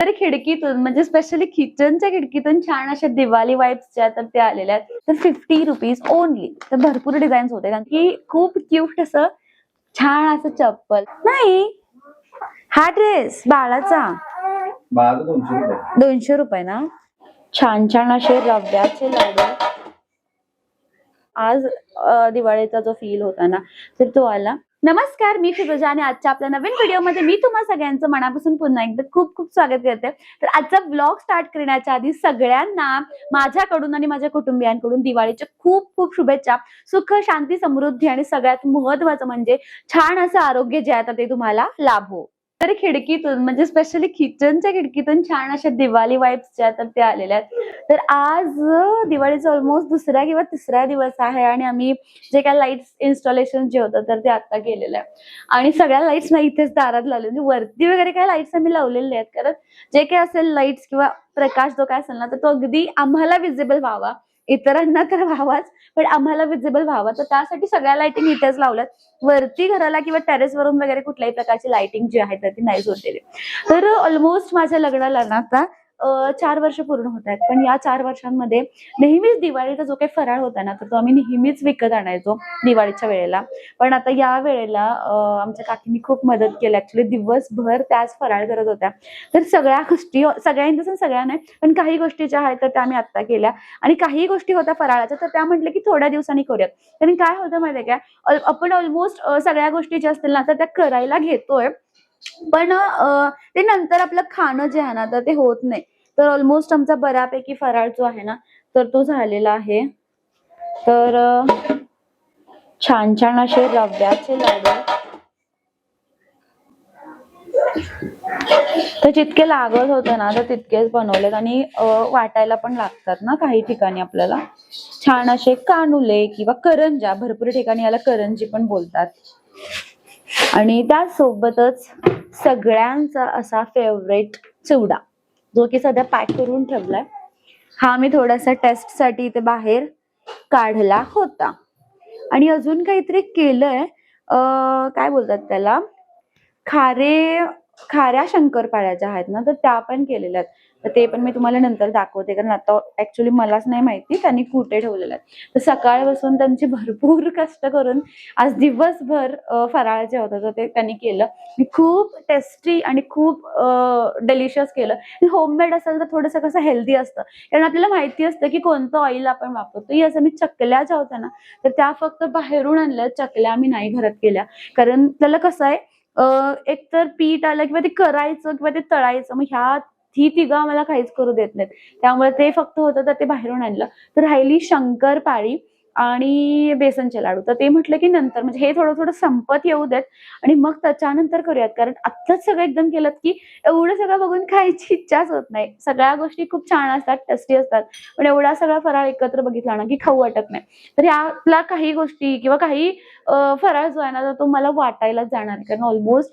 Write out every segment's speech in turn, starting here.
तर खिडकीतून म्हणजे स्पेशली किचनच्या खिडकीतून छान अशा दिवाळी वाईब्स ज्या तर त्या आलेल्या आहेत. तर फिफ्टी रुपीज ओनली तर भरपूर डिझाईन्स होते. कारण की खूप क्यूट असं छान असं चप्पल. नाही. हा ड्रेस बाळाचा. दोनशे रुपये. ना? छान छान असे रव्याचे लाडू. आज दिवाळीचा जो फील होता ना तर तो आला. नमस्कार मी फिरोजा आणि आजच्या आपल्या नवीन व्हिडिओमध्ये मी तुम्हा सगळ्यांचं मनापासून पुन्हा एकदा खूप खूप स्वागत करते. तर आजचा ब्लॉग स्टार्ट करण्याच्या आधी सगळ्यांना माझ्याकडून आणि माझ्या कुटुंबियांकडून दिवाळीच्या खूप खूप शुभेच्छा सुख शांती समृद्धी आणि सगळ्यात महत्वाचं म्हणजे छान असं आरोग्य जे आहे ते तुम्हाला लाभ. हो तर खिडकीतून म्हणजे स्पेशली किचनच्या खिडकीतून छान अशा दिवाळी वाईब्स ज्या तर त्या आलेल्या आहेत. तर आज दिवाळीचा ऑलमोस्ट दुसरा किंवा तिसरा दिवस आहे आणि आम्ही जे काय लाईट्स इन्स्टॉलेशन जे होतं तर ते आता केलेलं आहे. आणि सगळ्या लाईट्स ना इथेच दारात लावले. म्हणजे वरती वगैरे काय लाईट्स आम्ही लावलेले आहेत कारण जे काही असेल लाईट्स किंवा प्रकाश जो काय असेल ना तर तो अगदी आम्हाला विजिबल व्हावा. इतरांना तर व्हावाच पण आम्हाला विजिबल व्हावा. तर त्यासाठी सगळ्या लाइटिंग इथेच लावल्यात. वरती घराला किंवा टेरेस वरून वगैरे कुठल्याही प्रकारची लाइटिंग जी आहे तर ती नाही जोडलेली. तर ऑलमोस्ट माझ्या लग्नाला ना आता चार वर्ष पूर्ण होत आहेत. पण या चार वर्षांमध्ये नेहमीच दिवाळीचा जो काही फराळ होता ना तर तो आम्ही नेहमीच विकत आणायचो दिवाळीच्या वेळेला. पण आता या वेळेला आमच्या काकींनी खूप मदत केली. ऍक्च्युली दिवसभर त्याच फराळ करत होत्या. तर सगळ्या गोष्टी सगळ्यांचं सगळ्या नाही पण काही गोष्टी ज्या आहेत तर त्या आम्ही आत्ता केल्या. आणि काही गोष्टी होत्या फराळाच्या तर त्या म्हटलं की थोड्या दिवसांनी करूयात. कारण काय होतं माहितीये काय आपण ऑलमोस्ट सगळ्या गोष्टी ज्या असतील ना तर त्या करायला घेतोय. पण ते नंतर आपलं खाणं जे आहे ना तर ते होत नाही. तर ऑलमोस्ट आमचा बऱ्यापैकी फराळ जो आहे ना तर तो झालेला आहे. तर छान छान असे रव्याचे लाडू. तर जितके लागत होतं ना तर तितकेच बनवलेत आणि वाटायला पण लागतात ना काही ठिकाणी आपल्याला. छान असे कानुले किंवा करंजा भरपूर ठिकाणी याला करंजी पण बोलतात. आणि त्यासोबतच सगळ्यांचा असा फेवरेट चिवडा जो की सध्या पॅक करून ठेवलाय. हा मी थोडासा टेस्टसाठी इथे बाहेर काढला होता. आणि अजून काहीतरी केलंय काय बोलतात त्याला? खारे खाऱ्या शंकरपाळ्या ज्या आहेत ना तर त्या पण केलेल्या आहेत. तर ते पण मी तुम्हाला नंतर दाखवते. कारण आता ऍक्च्युली मलाच नाही माहिती त्यांनी कुठे ठेवलेल्या आहेत तर सकाळपासून त्यांची भरपूर कष्ट करून आज दिवसभर फराळ जे होतं तर ते त्यांनी केलं. खूप टेस्टी आणि खूप डेलिशियस केलं. होममेड असेल तर थोडंसं कसं हेल्दी असतं. कारण आपल्याला माहिती असतं की कोणतं ऑइल आपण वापरतो या असं मी चकल्या ज्या होत्या ना तर त्या फक्त बाहेरून आणल्या चकल्या आम्ही नाही घरात केल्या. कारण त्याला कसं आहे एक तर पीठ आलं किंवा ते करायचं किंवा ते तळायचं मग ह्या ही तिघं आम्हाला काहीच करू देत नाहीत. त्यामुळे ते फक्त होतं तर ते बाहेरून आणलं. तर राहिली शंकर पाळी आणि बेसनचे लाडू. तर ते म्हटलं की नंतर म्हणजे हे थोडं थोडं संपत येऊ देत आणि मग त्याच्यानंतर करूयात. कारण आत्ताच सगळं एकदम केलं की एवढं सगळं बघून खायची इच्छाच होत नाही. सगळ्या गोष्टी खूप छान असतात टेस्टी असतात. पण एवढा सगळा फराळ एकत्र बघितला ना की खाऊ वाटत नाही. तर यातल्या काही गोष्टी किंवा काही फराळ जो आहे ना तर तो मला वाटायलाच जाणार कारण ऑलमोस्ट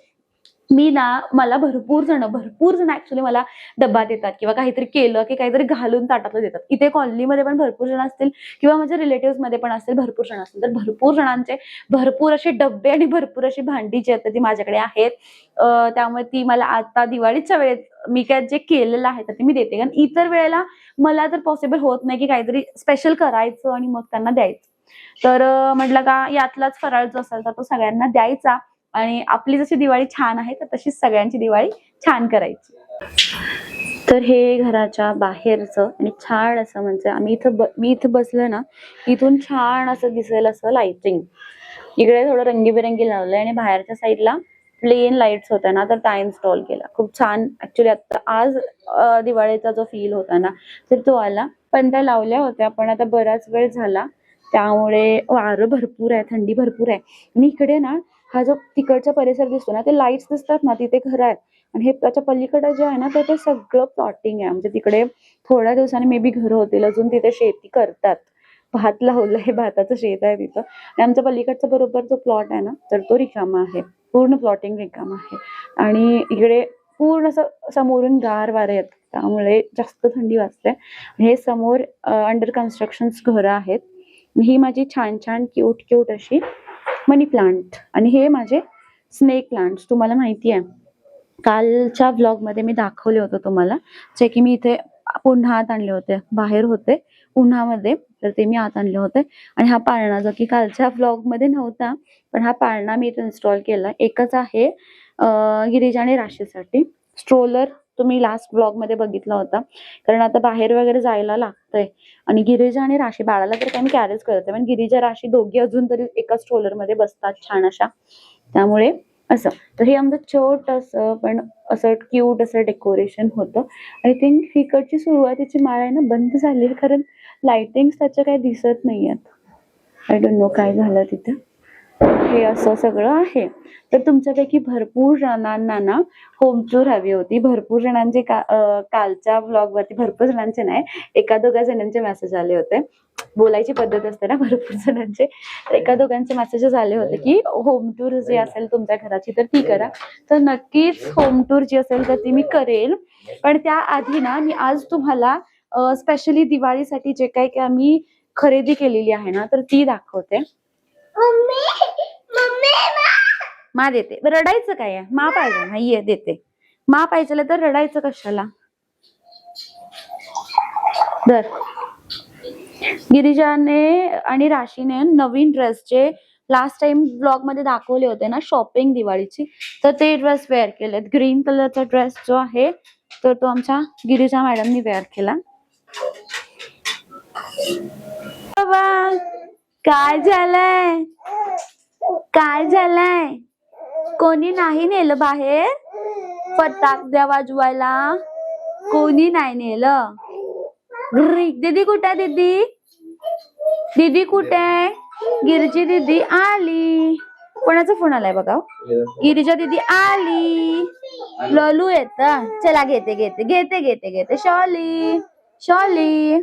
मी ना मला भरपूर जण भरपूर जण ऍक्च्युली मला डब्बा देतात किंवा काहीतरी केलं की काहीतरी घालून ताटातलं देतात. इथे कॉलनीमध्ये पण भरपूर जण असतील किंवा माझ्या रिलेटिव्हमध्ये पण असतील भरपूर जण असतील. तर भरपूर जणांचे भरपूर असे डब्बे आणि भरपूर अशी भांडी जी आहेत ती माझ्याकडे आहेत. त्यामुळे ती मला आता दिवाळीच्या वेळेत मी काय जे केलेलं आहे तर ते मी देते. कारण इतर वेळेला मला तर पॉसिबल होत नाही की काहीतरी स्पेशल करायचं आणि मग त्यांना द्यायचं. तर म्हटलं का यातलाच फराळ जो असेल तर तो सगळ्यांना द्यायचा. आणि आपली जशी दिवाळी छान आहे तर तशीच सगळ्यांची दिवाळी छान करायची. तर हे घराच्या बाहेरचं आणि छान असं म्हणजे आम्ही इथं मी इथं बसलं ना इथून छान असं दिसेल असं लाइटिंग इकडे थोडं रंगीबेरंगी लावलंय आणि बाहेरच्या साईडला प्लेन लाईट्स होत्या ना तर त्या इन्स्टॉल केला. खूप छान. ऍक्च्युली आता आज दिवाळीचा जो फील होता ना तर तो आला. पण त्या लावल्या होत्या पण आता बराच वेळ झाला. त्यामुळे वारं भरपूर आहे थंडी भरपूर आहे. आणि इकडे ना हा जो तिकडचा परिसर दिसतो ना ते लाईट्स दिसतात ना तिथे घर आहेत. आणि हे त्याच्या पलीकडे जे आहे ना तर ते सगळं प्लॉटिंग आहे. म्हणजे तिकडे थोड्या दिवसांनी मे बी घर होतील अजून तिथे शेती करतात. भात लावलं हे भाताचं शेत आहे तिथं. आणि आमच्या पलीकडचा बरोबर जो प्लॉट आहे ना तर तो रिकामा आहे. पूर्ण प्लॉटिंग रिकामा आहे. आणि इकडे पूर्ण असं समोरून गार वारे आहेत. त्यामुळे जास्त थंडी वाजते. हे समोर अंडर कन्स्ट्रक्शन घरं आहेत. ही माझी छान छान क्यूट क्यूट अशी मनी प्लांट आणि हे माझे स्नेक प्लांट्स तुम्हाला माहिती आहे. कालच्या ब्लॉगमध्ये मी दाखवले होते तुम्हाला. जे की मी इथे पुन्हा आत आणले होते. बाहेर होते. उन्हामध्ये. तर ते मी आत आणले होते. आणि हा पाळणा जो की कालच्या ब्लॉगमध्ये नव्हता पण हा पाळणा मी इथे इन्स्टॉल केला. एकच आहे गिरीजाने राशीसाठी. स्ट्रोलर तुम्ही लास्ट ब्लॉगमध्ये बघितला होता. कारण आता बाहेर वगैरे जायला लागतंय. आणि गिरिजा आणि राशी बाळाला तर काही मी कॅरेज करते पण गिरिजा राशी दोघी अजून तरी एकाच ट्रोलरमध्ये बसतात छान अशा. त्यामुळे असं. तर हे आमचं छोट असं पण असं क्यूट असं डेकोरेशन होतं. आय थिंक फिकडची सुरुवातीची माळ आहे ना बंद झाली कारण लाइटिंग त्याच्या काही दिसत नाहीयेत. आय डोंट नो काय झालं तिथे. हे असं सगळं आहे. तर तुमच्यापैकी भरपूर जणांना ना होम टूर हवी होती. भरपूर जणांचे का कालच्या ब्लॉग वरती भरपूर जणांचे नाही एका दोघा जणांचे मेसेज आले होते. बोलायची पद्धत असते ना भरपूर जणांचे. एका दोघांचे मेसेजेस आले होते की होम टूर जी असेल तुमच्या घराची तर ती करा. तर नक्कीच होम टूर जी असेल तर ती मी करेल. पण त्याआधी ना मी आज तुम्हाला स्पेशली दिवाळीसाठी जे काही आम्ही खरेदी केलेली आहे ना तर ती दाखवते. मा! देते. रडायचं काय आहे? मा पाहिजे. ना ये देते. मा पाहिजे तर रडायचं कशाला? दर. गिरिजाने आणि राशीने नवीन ड्रेसचे लास्ट टाइम ब्लॉगमध्ये दाखवले होते ना शॉपिंग दिवाळीची तर ते ड्रेस वेअर केलेत. ग्रीन कलरचा ड्रेस जो आहे तर तो आमच्या गिरिजा मॅडमनी वेअर केला. बाबा काय झालंय? काय झालंय? कोणी नाही नेलं बाहेर? फटाकड्या वाजवायला. कोणी नाही नेलं. दीदी कुठे दीदी? दीदी कुठे आहे? गिरजी दीदी आली. कोणाचा फोन आलाय बघा हो. गिरिजा दीदी आली. ललू येत. चला घेते घेते घेते घेते घेते. शॉली शॉली.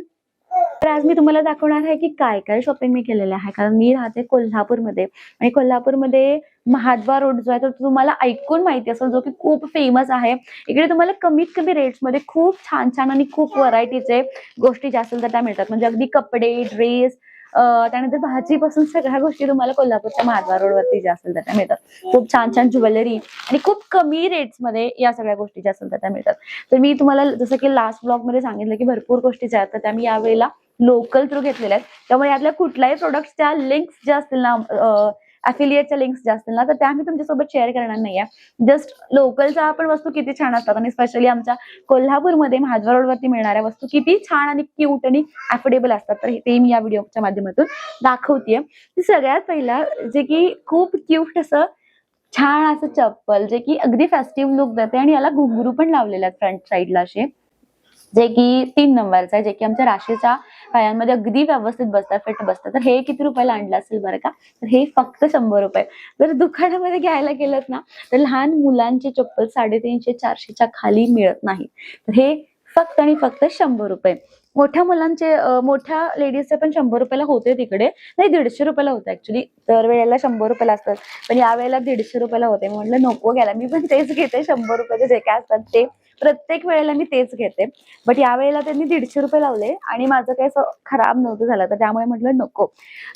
तर आज मी तुम्हाला दाखवणार आहे की काय काय शॉपिंग मी केलेलं आहे. कारण मी राहते कोल्हापूरमध्ये. आणि कोल्हापूरमध्ये महाद्वार रोड जो आहे तो तुम्हाला ऐकून माहिती असेल जो की खूप फेमस आहे. इकडे तुम्हाला कमीत कमी रेट्समध्ये खूप छान छान आणि खूप व्हरायटीचे गोष्टी ज्या असेल तर त्या मिळतात. म्हणजे अगदी कपडे ड्रेस त्यानंतर भाजीपासून सगळ्या गोष्टी तुम्हाला कोल्हापूरच्या महाद्वार रोडवरती ज्या असेल तर त्या मिळतात. खूप छान छान ज्वेलरी आणि खूप कमी रेट्समध्ये या सगळ्या गोष्टी ज्या असेल तर त्या मिळतात. तर मी तुम्हाला जसं की लास्ट ब्लॉगमध्ये सांगितलं की भरपूर गोष्टी ज्या आहेत तर त्या मी यावेळेला लोकल थ्रू घेतलेल्या आहेत. त्यामुळे यातल्या कुठल्याही प्रोडक्टच्या लिंक्स ज्या असतील ना अफिलिएटच्या लिंक्स ज्या असतील ना तर त्या मी तुमच्यासोबत शेअर करणार नाहीये. जस्ट लोकलच्या पण वस्तू किती छान असतात आणि स्पेशली आमच्या कोल्हापूरमध्ये महाजवा रोडवरती मिळणाऱ्या वस्तू किती छान आणि क्यूट आणि अफोर्डेबल असतात. तर ते मी या व्हिडिओच्या माध्यमातून दाखवतेय. सगळ्यात पहिला जे की खूप क्यूट असं छान असं चप्पल जे की अगदी फेस्टिव्ह लुक देते आणि याला घुंगरू पण लावलेले आहेत फ्रंट साईडला असे. जे की तीन नंबरचं आहे जे की आमच्या राशीच्या पायांमध्ये अगदी व्यवस्थित बसतात फिट बसतात. तर हे किती रुपयाला आणलं असेल बरं का? तर हे फक्त शंभर रुपये. जर दुकानामध्ये घ्यायला गेलं ना तर लहान मुलांची चप्पल साडेतीनशे चारशेच्या खाली मिळत नाही. तर हे फक्त आणि फक्त शंभर रुपये. मोठ्या मुलांचे मोठ्या लेडीजचे पण शंभर रुपयाला होते तिकडे. नाही दीडशे रुपयाला होते ऍक्च्युली दर वेळेला शंभर रुपयाला असतात. पण यावेळेला दीडशे रुपयाला होते. म्हटलं नको घ्यायला. मी पण तेच घेते. शंभर रुपयाचे जे काय असतात ते. प्रत्येक वेळेला मी तेच घेते. बट यावेळेला त्यांनी दीडशे रुपये लावले आणि माझं काही असं खराब नव्हतं झालं. तर त्यामुळे म्हटलं नको.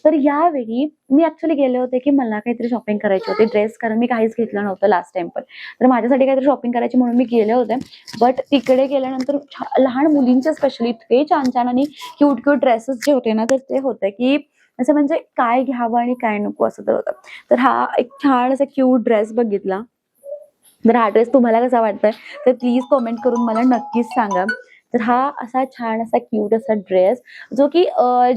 तर यावेळी मी ऍक्च्युली गेले होते की मला काहीतरी शॉपिंग करायची होती. ड्रेस कारण मी काहीच घेतलं नव्हतं लास्ट टाइम पण. तर माझ्यासाठी काहीतरी शॉपिंग करायची म्हणून मी गेले होते. बट तिकडे गेल्यानंतर लहान मुलींचे स्पेशली इतके छान छान आणि क्यूट क्यूट ड्रेसेस जे होते ना तर ते होते की असं म्हणजे काय घ्यावं आणि काय नको असं तर होतं. तर हा एक छान असा क्यूट ड्रेस बघितला. तर हा ड्रेस तुम्हाला कसा वाटतोय? तर प्लीज कॉमेंट करून मला नक्कीच सांगा. तर हा असा छान असा क्यूट असा ड्रेस जो की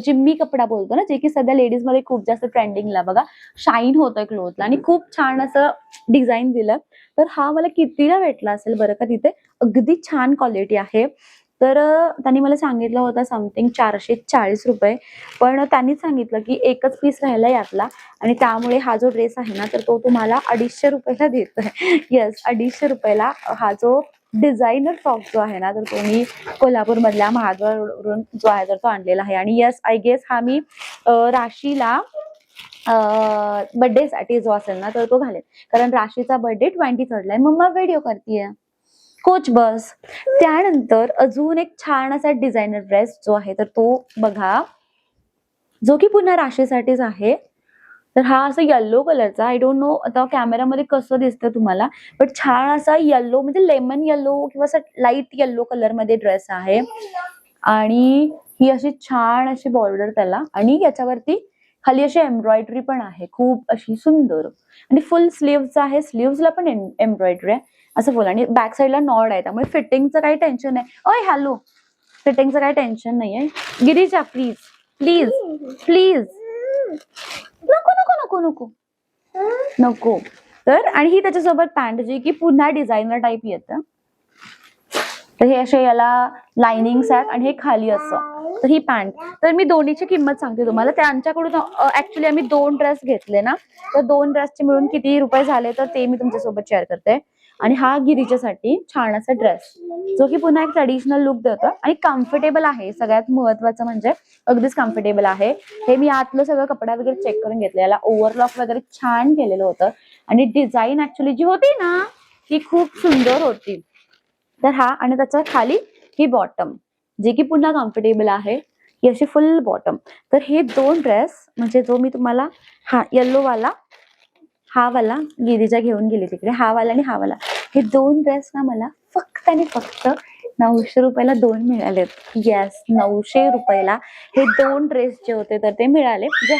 जिम्मी कपडा बोलतो ना जे की सध्या लेडीजमध्ये खूप जास्त ट्रेंडिंगला बघा. शाईन होतोय क्लोथला आणि खूप छान असं डिझाईन दिलं. तर हा मला कितीला भेटला असेल बरं का तिथे? अगदी छान क्वालिटी आहे. तर त्यांनी मला सांगितलं होतं समथिंग चारशे चाळीस रुपये. पण त्यांनीच सांगितलं की एकच पीस राहिला यातला आणि त्यामुळे हा जो ड्रेस आहे ना तर तो तुम्हाला अडीचशे रुपयाला देतोय. येस अडीचशे रुपयाला हा जो डिझायनर फ्रॉक जो आहे ना तर तो मी कोल्हापूरमधल्या महाद्वारवरून जो आहे तर तो आणलेला आहे. आणि येस आय गेस हा मी राशीला बर्थडे साठी जो असेल ना तर तो घालेल कारण राशीचा बर्थडे ट्वेंटी थर्डला आहे. मम्मा व्हिडिओ करते कोच बस. त्यानंतर अजून एक छान असा डिझायनर ड्रेस जो आहे तर तो बघा. जो की पुन्हा राशीसाठीच आहे. तर हा असा येल्लो कलरचा आय डोंट नो आता कॅमेरामध्ये कसं दिसतं तुम्हाला बट छान असा येल्लो म्हणजे लेमन येल्लो किंवा असा लाइट येल्लो कलरमध्ये ड्रेस आहे. आणि ही अशी छान अशी बॉर्डर त्याला. आणि याच्यावरती खाली अशी एम्ब्रॉयडरी पण आहे. खूप अशी सुंदर. आणि फुल स्लीव्ह आहे. स्लीव्हला पण एम्ब्रॉयडरी आहे. असं बोला. आणि बॅक साईडला नॉड आहे त्यामुळे फिटिंगचं काही टेन्शन नाही. अय हॅलो. फिटिंगचं काही टेन्शन नाही आहे गिरीजा प्लीज प्लीज प्लीज नको नको नको नको. नको. तर आणि ही त्याच्यासोबत पॅन्ट जी की पुन्हा डिझायनर टाईप येतं. तर हे असे याला लाइनिंग्स आहेत आणि हे खाली असं. तर ही पॅन्ट तर मी दोन्हीची किंमत सांगते तुम्हाला. त्यांच्याकडून ऍक्च्युली आम्ही दोन ड्रेस घेतले ना. तर दोन ड्रेसचे मिळून किती रुपये झाले तर ते मी तुमच्यासोबत शेअर करते. आणि हा गिरीच्यासाठी छान असा ड्रेस जो की पुन्हा एक ट्रेडिशनल लुक देतो आणि कम्फर्टेबल आहे. सगळ्यात महत्वाचं म्हणजे अगदीच कम्फर्टेबल आहे. हे मी आतलं सगळं कपडा वगैरे चेक करून घेतलं याला ओव्हरलॉक वगैरे छान केलेलं होतं. आणि डिझाईन ऍक्च्युली जी होती ना ती खूप सुंदर होती. तर हा आणि त्याच्याखाली ही बॉटम जे की पुन्हा कम्फर्टेबल आहे ही अशी फुल बॉटम तर हे दोन ड्रेस म्हणजे जो मी तुम्हाला हा येल्लो वाला हा वाला गिरीजा घेऊन गेली तिकडे. हा वाला आणि हा वाला. हे दोन ड्रेस ना मला फक्त आणि फक्त नऊशे रुपयाला दोन मिळालेत. येस नऊशे रुपयाला. हे दोन ड्रेस जे होते तर ते मिळाले. म्हणजे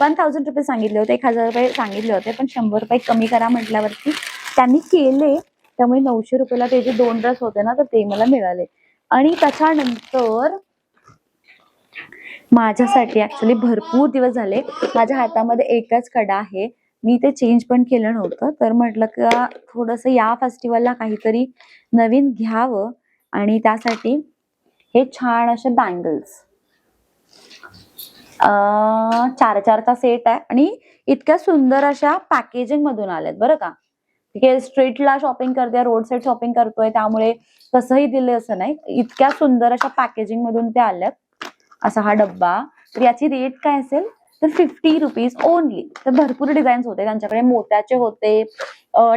वन थाउजंड रुपये सांगितले होते एक हजार रुपये सांगितले होते पण शंभर रुपये कमी करा म्हटल्यावरती त्यांनी केले. त्यामुळे नऊशे रुपयाला ते जे दोन ड्रेस होते ना तर ते मला मिळाले. आणि त्याच्यानंतर माझ्यासाठी ऍक्च्युली भरपूर दिवस झाले. माझ्या हातामध्ये एकच कडा आहे. मी ते चेंज पण केलं नव्हतं. तर म्हटलं का थोडस या फेस्टिवलला काहीतरी नवीन घ्यावं आणि त्यासाठी हे छान असे बँगल्स चार चारचा सेट आहे आणि इतक्या सुंदर अशा पॅकेजिंग मधून आल्यात बरं का. ठीक स्ट्रीटला शॉपिंग करते रोड साईड शॉपिंग करतोय त्यामुळे कसंही दिले असं नाही. इतक्या सुंदर अशा पॅकेजिंग मधून ते आल्यात. असा हा डब्बा. तर याची रेट काय असेल? तर फिफ्टी रुपीज ओनली तर भरपूर डिझाईन्स होते. त्यांच्याकडे मोत्याचे होते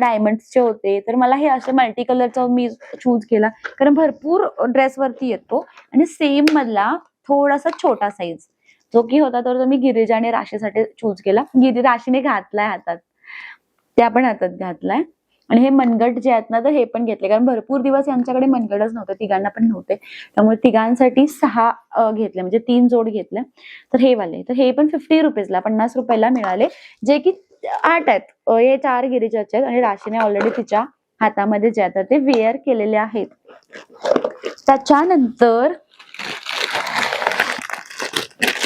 डायमंड्सचे होते. तर मला हे असे मल्टी कलरचा मी चूज केला. कारण भरपूर ड्रेसवरती येतो. आणि सेम मधला थोडासा छोटा साईज जो की होता तर मी गिरिजा आणि राशीसाठी चूज केला. गिरी राशीने घातलाय हातात. त्या पण हातात घातलाय. आणि हे मनगट जे आहेत ना तर हे पण घेतले. कारण भरपूर दिवस यांच्याकडे मनगटच नव्हते तिघांना पण नव्हते. त्यामुळे तिघांसाठी सहा घेतले. म्हणजे तीन जोड घेतले. तर हे वाले. तर हे पण फिफ्टी रुपीजला पन्नास रुपयाला मिळाले. जे की आठ आहेत. हे चार गिरिजाचे आहेत. आणि राशीने ऑलरेडी तिच्या हातामध्ये जे आहेत तर ते वेअर केलेले आहेत. त्याच्यानंतर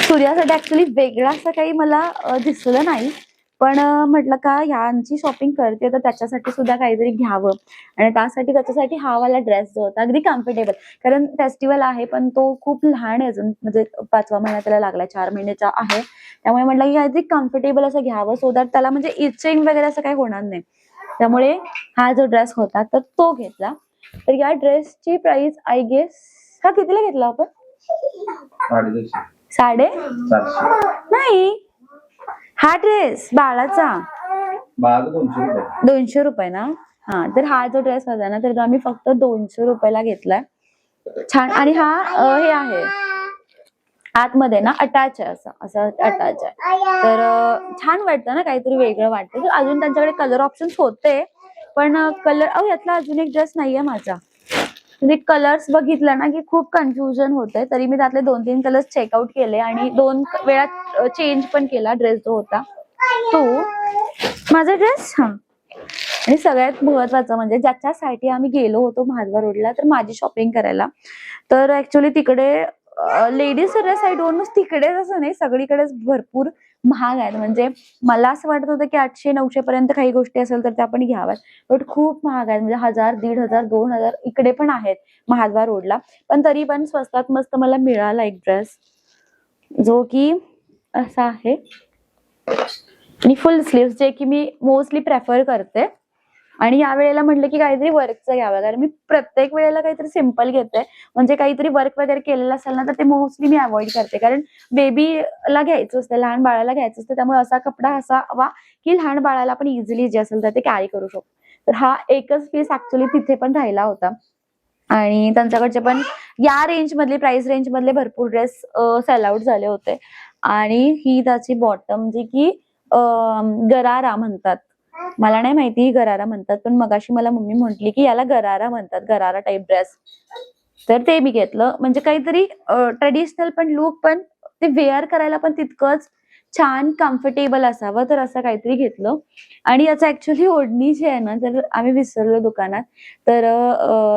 सूर्यासाठी ऍक्च्युली वेगळं असं काही मला दिसलं नाही. पण म्हटलं का ह्यांची शॉपिंग करते तर त्याच्यासाठी सुद्धा काहीतरी घ्यावं. आणि त्यासाठी त्याच्यासाठी हा वाला ड्रेस जो होता अगदी कम्फर्टेबल कारण फेस्टिवल आहे पण तो खूप लहान आहे अजून. म्हणजे पाचवा महिना त्याला लागलाय चार महिन्याचा आहे. त्यामुळे म्हटलं की काहीतरी कम्फर्टेबल असं घ्यावं सो दॅट त्याला म्हणजे इचिंग वगैरे असं काही होणार नाही. त्यामुळे हा जो ड्रेस होता तर तो घेतला. तर या ड्रेसची प्राइस आय गेस हा कितीला घेतला आपण? साडे? नाही. हा ड्रेस बाळाचा. बाळाचं दोनशे रुपये. दोनशे रुपये ना? हा तर हा जो ड्रेस होता ना तर आम्ही फक्त दोनशे रुपयाला घेतलाय. छान. आणि हा अं, हे आहे. आतमध्ये ना अटॅच आहे असं. असं अटॅच आहे. तर अं, छान वाटतं ना काहीतरी वेगळं वाटतं. तर अजून त्यांच्याकडे कलर ऑप्शन्स होते पण कलर अहो यातला अजून एक ड्रेस नाहीये माझा. म्हणजे कलर्स बघितलं ना की खूप कन्फ्युजन होते तरी मी त्यातले दोन तीन कलर्स चेकआउट केले आणि दोन वेळा चेंज पण केला ड्रेस जो होता. तो माझा ड्रेस हा. आणि सगळ्यात महत्वाचं म्हणजे ज्याच्यासाठी आम्ही गेलो होतो महादवा रोडला तर माझी शॉपिंग करायला. तर ऍक्च्युली तिकडे लेडीज ड्रेस आय डोंट तिकडेच असं नाही सगळीकडेच भरपूर महाग आहेत. म्हणजे मला असं वाटत होतं की आठशे नऊशे पर्यंत काही गोष्टी असेल तर त्या आपण घ्याव्यात. बट खूप महाग आहेत. म्हणजे हजार दीड हजार दोन हजार इकडे पण आहेत महाद्वार रोडला. पण तरी पण स्वस्तात मस्त मला मिळाला एक ड्रेस जो की असा आहे. आणि फुल स्लीव्ह जे की मी मोस्टली प्रेफर करते. आणि या वेळेला म्हटलं की काहीतरी वर्कचं घ्यावं. कारण मी प्रत्येक वेळेला काहीतरी सिंपल घेते. म्हणजे काहीतरी वर्क वगैरे केलेलं असेल ना तर ते मोस्टली मी अवॉइड करते. कारण बेबीला घ्यायचं असतं लहान बाळाला घ्यायचं असतं. त्यामुळे असा कपडा असावा की लहान बाळाला आपण इझिली जे असेल तर ते कॅरी करू शकतो तर हा एकच पीस ऍक्च्युली तिथे पण राहिला होता. आणि त्यांच्याकडचे पण या रेंज मधले प्राइस रेंज मधले भरपूर ड्रेस सेल आउट झाले होते. आणि ही त्याची बॉटम जी की गरारा म्हणतात. मला नाही माहिती गरारा म्हणतात पण मगाशी मला मम्मी म्हटली की याला गरारा म्हणतात गरारा टाईप ड्रेस तर ते मी घेतलं. म्हणजे काहीतरी ट्रेडिशनल पण लुक पण ते वेअर करायला पण तितकंच छान कम्फर्टेबल असावं. तर असं काहीतरी घेतलं. आणि याचं ऍक्च्युली ओढणी जी आहे ना तर आम्ही विसरलो दुकानात तर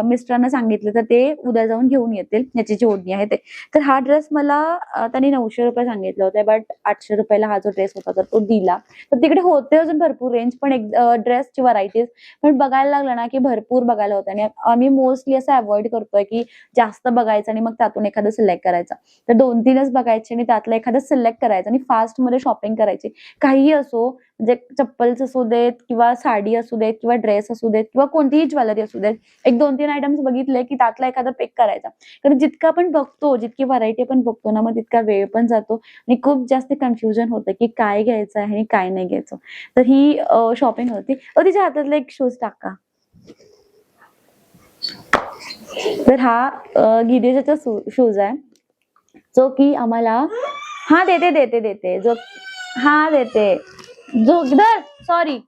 मिस्टरांना सांगितलं तर ते उद्या जाऊन घेऊन येतील. याची जी ओढणी आहे ते. तर हा ड्रेस मला त्यांनी नऊशे रुपये सांगितलं होतं बट आठशे रुपयाला हा जो ड्रेस होता तर तो दिला. तर तिकडे होते अजून भरपूर रेंज पण एक ड्रेसची व्हरायटीज पण बघायला लागलं ना की भरपूर बघायला होतं. आणि आम्ही मोस्टली असं अवॉइड करतोय की जास्त बघायचं आणि मग त्यातून एखादं सिलेक्ट करायचं. तर दोन तीनच बघायचे आणि त्यातलं एखादं सिलेक्ट करायचं आणि फास्ट मध्ये शॉपिंग करायची. काहीही असो म्हणजे चप्पल्स असू देत किंवा साडी असू देत किंवा ड्रेस असू देत किंवा कोणतीही ज्वेलरी असू देत एक दोन तीन आयटम्स बघितले की त्यातला एखादा पिक करायचा. कारण जितका आपण बघतो जितकी व्हरायटी आपण बघतो ना मग तितका वेळ पण जातो आणि खूप जास्त कन्फ्युजन होतं की काय घ्यायचं आहे आणि काय नाही घ्यायचं. तर ही शॉपिंग होती. अ, तिच्या हातातला एक शूज टाका. तर हा गिरीजाचा शूज आहे. जो की आम्हाला हा देते देते देते जो हा देते जो सॉरी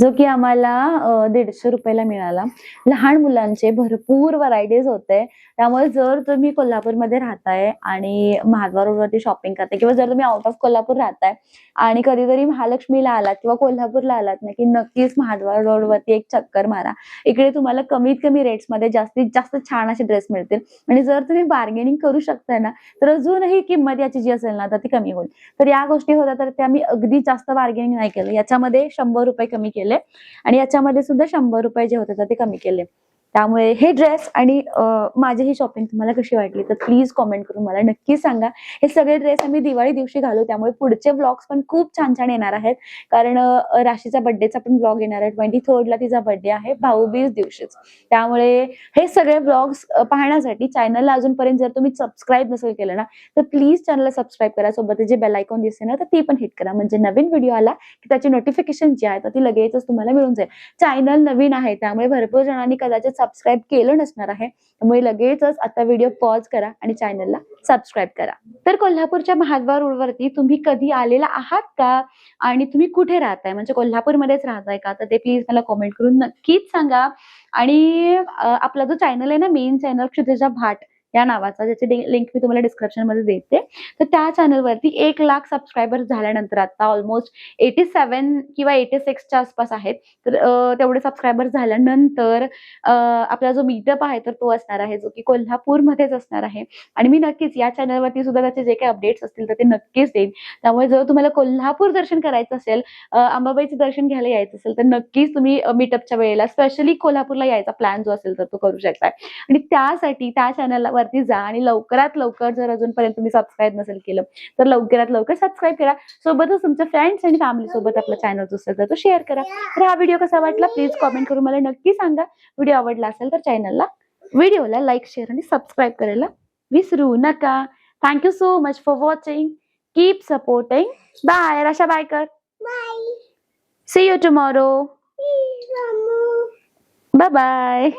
जो की आम्हाला दीडशे रुपयाला मिळाला. लहान मुलांचे भरपूर व्हरायटीज होते. त्यामुळे जर तुम्ही कोल्हापूरमध्ये राहताय आणि महाद्वार रोडवरती शॉपिंग करताय किंवा जर तुम्ही आउट ऑफ कोल्हापूर राहताय आणि कधीतरी महालक्ष्मीला आलात किंवा कोल्हापूरला आलात ना की नक्कीच महाद्वार रोडवरती एक चक्कर मारा. इकडे तुम्हाला कमीत कमी रेट्समध्ये जास्तीत जास्त छान असे ड्रेस मिळतील. आणि जर तुम्ही बार्गेनिंग करू शकताय ना तर अजूनही किंमत याची जी असेल ना तर ती कमी होईल. तर या गोष्टी होत्या तर त्या मी अगदी जास्त बार्गेनिंग नाही केलं. याच्यामध्ये शंभर रुपये कमी केले. आणि याच्यामध्ये सुद्धा शंभर रुपये जे होते ते कमी केले. त्यामुळे हे ड्रेस आणि माझी ही शॉपिंग तुम्हाला कशी वाटली तर प्लीज कॉमेंट करून मला नक्की सांगा. हे सगळे ड्रेस आम्ही दिवाळी दिवशी घालू त्यामुळे पुढचे ब्लॉग्स पण खूप छान छान येणार आहेत. कारण राशीचा बर्थडेचा पण ब्लॉग येणार आहे ट्वेंटी थर्डला तिचा बर्थडे आहे भाऊबीज दिवशीच. त्यामुळे हे सगळे ब्लॉग्स पाहण्यासाठी चॅनलला अजूनपर्यंत जर तुम्ही सबस्क्राईब नसेल केलं ना तर प्लीज चॅनलला सबस्क्राईब करा. सोबत जे बेल आयकॉन दिसते ना तर ती पण हिट करा. म्हणजे नवीन व्हिडिओ आला की त्याची नोटिफिकेशन जी आहे तर ती लगेचच तुम्हाला मिळून जाईल. चॅनल नवीन आहे त्यामुळे भरपूर जणांनी कदाचित सबस्क्राईब केलं नसणार आहे त्यामुळे लगेचच आता व्हिडिओ पॉज करा आणि चॅनलला सबस्क्राईब करा. तर कोल्हापूरच्या महाद्वार रोडवरती तुम्ही कधी आलेला आहात का? आणि तुम्ही कुठे राहताय? म्हणजे कोल्हापूरमध्येच राहताय का? तर ते प्लीज मला कॉमेंट करून नक्कीच सांगा. आणि आपला जो चॅनल आहे ना मेन चॅनल क्षितिजा भाट या नावाचा ज्याची लिंक मी तुम्हाला डिस्क्रिप्शनमध्ये देते. तर त्या चॅनलवरती एक लाख सबस्क्रायबर झाल्यानंतर आता ऑलमोस्ट एटी सेव्हन किंवा एटी सिक्सच्या आसपास आहेत. तर तेवढे सबस्क्रायबर झाल्यानंतर आपला जो मीटअप आहे तर तो असणार आहे जो की कोल्हापूरमध्येच असणार आहे. आणि मी नक्कीच या चॅनलवरती सुद्धा त्याचे जे काही अपडेट्स असतील तर ते नक्कीच देईन. त्यामुळे जर तुम्हाला कोल्हापूर दर्शन करायचं असेल अंबाबाईचे अंबाबाईचं दर्शन घ्यायला यायचं असेल तर नक्कीच तुम्ही मीटअपच्या वेळेला स्पेशली कोल्हापूरला यायचा प्लॅन जो असेल तर तो करू शकता आणि त्यासाठी त्या चॅनलला वरती जा आणि लवकरात लवकर जर अजूनपर्यंत तुम्ही सबस्क्राईब नसेल केलं तर लवकरात लवकर सबस्क्राईब करा. सोबतच तुमच्या फ्रेंड्स आणि फॅमिली सोबत आपला चॅनल तर तो शेअर करा. तर हा व्हिडिओ कसा वाटला प्लीज कॉमेंट करून मला नक्की सांगा. व्हिडिओ आवडला असेल तर चॅनलला व्हिडिओला लाईक शेअर आणि सबस्क्राईब करायला विसरू नका. Thank you so much for watching keep supporting bye Rasha bye कर Bye. See you tomorrow. Bye bye.